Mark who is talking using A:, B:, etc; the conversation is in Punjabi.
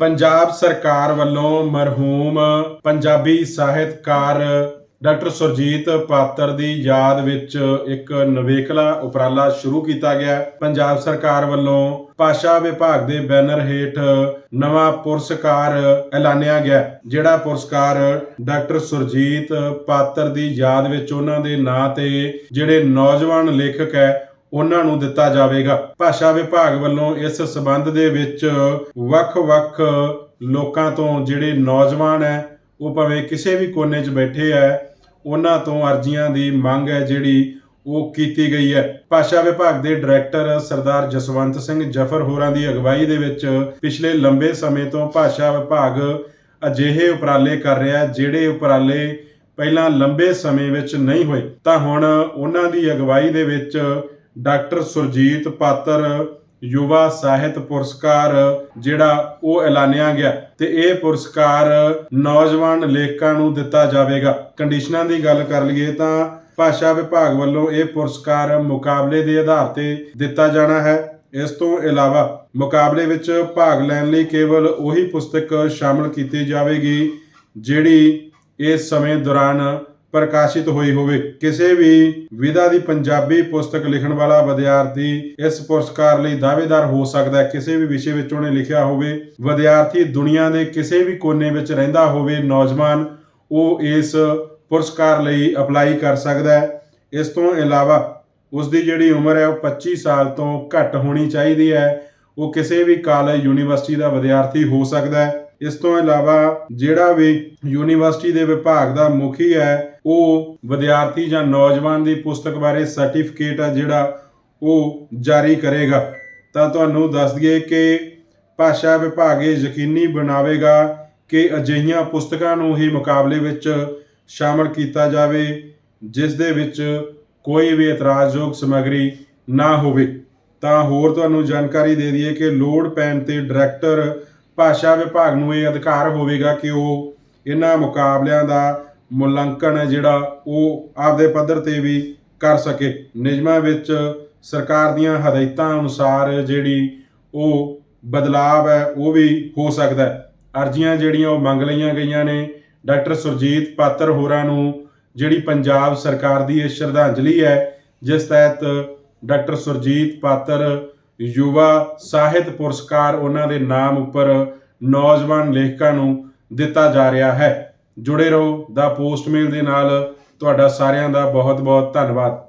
A: ਪੰਜਾਬ ਸਰਕਾਰ ਵੱਲੋਂ ਮਰਹੂਮ ਪੰਜਾਬੀ ਸਾਹਿਤਕਾਰ ਡਾਕਟਰ ਸੁਰਜੀਤ ਪਾਤਰ ਦੀ ਯਾਦ ਵਿੱਚ ਇੱਕ ਨਵੇਕਲਾ ਉਪਰਾਲਾ ਸ਼ੁਰੂ ਕੀਤਾ ਗਿਆ। ਪੰਜਾਬ ਸਰਕਾਰ ਵੱਲੋਂ ਭਾਸ਼ਾ ਵਿਭਾਗ ਦੇ ਬੈਨਰ ਹੇਠ ਨਵਾਂ ਪੁਰਸਕਾਰ ਐਲਾਨਿਆ ਗਿਆ, ਜਿਹੜਾ ਪੁਰਸਕਾਰ ਡਾਕਟਰ ਸੁਰਜੀਤ ਪਾਤਰ ਦੀ ਯਾਦ ਵਿੱਚ ਉਹਨਾਂ ਦੇ ਨਾਂ ਤੇ ਜਿਹੜੇ ਨੌਜਵਾਨ ਲੇਖਕ ਹੈ ਉਹਨਾਂ ਨੂੰ ਦਿੱਤਾ ਜਾਵੇਗਾ। ਭਾਸ਼ਾ ਵਿਭਾਗ ਵੱਲੋਂ ਇਸ ਸਬੰਧ ਦੇ ਵਿੱਚ ਵੱਖ-ਵੱਖ ਲੋਕਾਂ ਤੋਂ ਜਿਹੜੇ ਨੌਜਵਾਨ ਹੈ, ਉਹ ਭਾਵੇਂ ਕਿਸੇ ਵੀ ਕੋਨੇ 'ਚ ਬੈਠੇ ਹੈ, ਉਹਨਾਂ ਤੋਂ ਅਰਜ਼ੀਆਂ ਦੀ ਮੰਗ ਹੈ ਜਿਹੜੀ ਉਹ ਕੀਤੀ ਗਈ ਹੈ। ਭਾਸ਼ਾ ਵਿਭਾਗ ਦੇ ਡਾਇਰੈਕਟਰ ਸਰਦਾਰ ਜਸਵੰਤ ਸਿੰਘ ਜਫਰ ਹੋਰਾਂ ਦੀ ਅਗਵਾਈ ਦੇ ਵਿੱਚ ਪਿਛਲੇ ਲੰਬੇ ਸਮੇਂ ਤੋਂ ਭਾਸ਼ਾ ਵਿਭਾਗ ਅਜਿਹੇ ਉਪਰਾਲੇ ਕਰ ਰਿਹਾ ਜਿਹੜੇ ਉਪਰਾਲੇ ਪਹਿਲਾਂ ਲੰਬੇ ਸਮੇਂ ਵਿੱਚ ਨਹੀਂ ਹੋਏ। ਤਾਂ ਹੁਣ ਉਹਨਾਂ ਦੀ ਅਗਵਾਈ ਦੇ ਵਿੱਚ ਡਾਕਟਰ ਸੁਰਜੀਤ ਪਾਤਰ, ਯੁਵਾ ਸਾਹਿਤ ਪੁਰਸਕਾਰ, ਜਿਹੜਾ ਉਹ ਐਲਾਨਿਆ ਗਿਆ ਤੇ ਇਹ ਪੁਰਸਕਾਰ ਨੌਜਵਾਨ ਲੇਖਕਾਂ ਨੂੰ ਦਿੱਤਾ ਜਾਵੇਗਾ। ਕੰਡੀਸ਼ਨਾਂ ਦੀ ਗੱਲ ਕਰ ਲਈਏ ਤਾਂ ਭਾਸ਼ਾ ਵਿਭਾਗ ਵੱਲੋਂ ਇਹ ਪੁਰਸਕਾਰ ਮੁਕਾਬਲੇ ਦੇ ਆਧਾਰ ਤੇ ਦਿੱਤਾ ਜਾਣਾ ਹੈ। ਇਸ ਤੋਂ ਇਲਾਵਾ ਮੁਕਾਬਲੇ ਵਿੱਚ ਭਾਗ ਲੈਣ ਲਈ ਕੇਵਲ ਉਹੀ ਪੁਸਤਕ ਸ਼ਾਮਲ ਕੀਤੀ ਜਾਵੇਗੀ, ਜਿਹੜੀ ਇਸ ਸਮੇਂ ਦੌਰਾਨ ਪ੍ਰਕਾਸ਼ਿਤ ਹੋਈ ਹੋਵੇ। ਕਿਸੇ ਵੀ ਵਿਧਾ ਦੀ ਪੰਜਾਬੀ ਪੁਸਤਕ ਲਿਖਣ ਵਾਲਾ ਵਿਦਿਆਰਥੀ ਇਸ ਪੁਰਸਕਾਰ ਲਈ ਦਾਅਵੇਦਾਰ ਹੋ ਸਕਦਾ ਹੈ। ਕਿਸੇ ਵੀ ਵਿਸ਼ੇ ਵਿੱਚ ਉਹਨੇ ਲਿਖਿਆ ਹੋਵੇ, ਵਿਦਿਆਰਥੀ ਦੁਨੀਆ ਦੇ ਕਿਸੇ ਵੀ ਕੋਨੇ ਵਿੱਚ ਰਹਿੰਦਾ ਹੋਵੇ, ਨੌਜਵਾਨ ਉਹ ਇਸ ਪੁਰਸਕਾਰ ਲਈ ਅਪਲਾਈ ਕਰ ਸਕਦਾ ਹੈ। ਇਸ ਤੋਂ ਇਲਾਵਾ ਉਸ ਦੀ ਜਿਹੜੀ ਉਮਰ ਹੈ ਉਹ 25 ਸਾਲ ਤੋਂ ਘੱਟ ਹੋਣੀ ਚਾਹੀਦੀ ਹੈ। ਉਹ ਕਿਸੇ ਵੀ ਕਾਲਜ, ਯੂਨੀਵਰਸਿਟੀ ਦਾ ਵਿਦਿਆਰਥੀ ਹੋ ਸਕਦਾ ਹੈ। ਇਸ ਤੋਂ ਇਲਾਵਾ ਜਿਹੜਾ ਵੀ ਯੂਨੀਵਰਸਿਟੀ ਦੇ ਵਿਭਾਗ ਦਾ ਮੁਖੀ ਹੈ, ਉਹ ਵਿਦਿਆਰਥੀ ਜਾਂ ਨੌਜਵਾਨ ਦੀ ਪੁਸਤਕ ਬਾਰੇ ਸਰਟੀਫਿਕੇਟ ਹੈ ਜਿਹੜਾ ਉਹ ਜਾਰੀ ਕਰੇਗਾ। ਤਾਂ ਤੁਹਾਨੂੰ ਦੱਸ ਦਈਏ ਕਿ ਭਾਸ਼ਾ ਵਿਭਾਗ ਇਹ ਯਕੀਨੀ ਬਣਾਵੇਗਾ ਕਿ ਅਜਿਹੀਆਂ ਪੁਸਤਕਾਂ ਨੂੰ ਹੀ ਮੁਕਾਬਲੇ ਵਿੱਚ ਸ਼ਾਮਲ ਕੀਤਾ ਜਾਵੇ, ਜਿਸ ਦੇ ਵਿੱਚ ਕੋਈ ਵੀ ਇਤਰਾਜ਼ਯੋਗ ਸਮੱਗਰੀ ਨਾ ਹੋਵੇ। ਤਾਂ ਹੋਰ ਤੁਹਾਨੂੰ ਜਾਣਕਾਰੀ ਦੇ ਦਈਏ ਕਿ ਲੋਡ ਪੈਣ ਤੇ ਡਾਇਰੈਕਟਰ ਭਾਸ਼ਾ ਵਿਭਾਗ ਨੂੰ ਇਹ ਅਧਿਕਾਰ ਹੋਵੇਗਾ ਕਿ ਉਹ ਇਹਨਾਂ ਮੁਕਾਬਲਿਆਂ ਦਾ ਮੁਲਾਂਕਣ ਹੈ ਜਿਹੜਾ ਉਹ ਆਪਦੇ ਪੱਧਰ ਤੇ ਵੀ ਕਰ ਸਕੇ। ਨਿਯਮਾਂ ਵਿੱਚ ਸਰਕਾਰ ਦੀਆਂ ਹਦਾਇਤਾਂ ਅਨੁਸਾਰ ਜਿਹੜੀ ਉਹ ਬਦਲਾਵ ਹੈ, ਉਹ ਵੀ ਹੋ ਸਕਦਾ ਹੈ। ਅਰਜ਼ੀਆਂ ਜਿਹੜੀਆਂ ਉਹ ਮੰਗ ਲਈਆਂ ਗਈਆਂ ਨੇ, ਡਾਕਟਰ ਸੁਰਜੀਤ ਪਾਤਰ ਹੋਰਾਂ ਨੂੰ ਜਿਹੜੀ ਪੰਜਾਬ ਸਰਕਾਰ ਦੀ ਇਹ ਸ਼ਰਧਾਂਜਲੀ ਹੈ, ਜਿਸ ਤਹਿਤ ਡਾਕਟਰ ਸੁਰਜੀਤ ਪਾਤਰ ਯੁਵਾ ਸਾਹਿਤ ਪੁਰਸਕਾਰ ਉਹਨਾਂ ਦੇ ਨਾਮ ਉੱਪਰ ਨੌਜਵਾਨ ਲੇਖਕਾਂ ਨੂੰ ਦਿੱਤਾ ਜਾ ਰਿਹਾ ਹੈ। ਜੁੜੇ ਰਹੋ ਦਾ ਪੋਸਟਮੇਲ ਦੇ ਨਾਲ ਤੁਹਾਡਾ ਸਾਰਿਆਂ ਦਾ ਬਹੁਤ ਬਹੁਤ ਧੰਨਵਾਦ।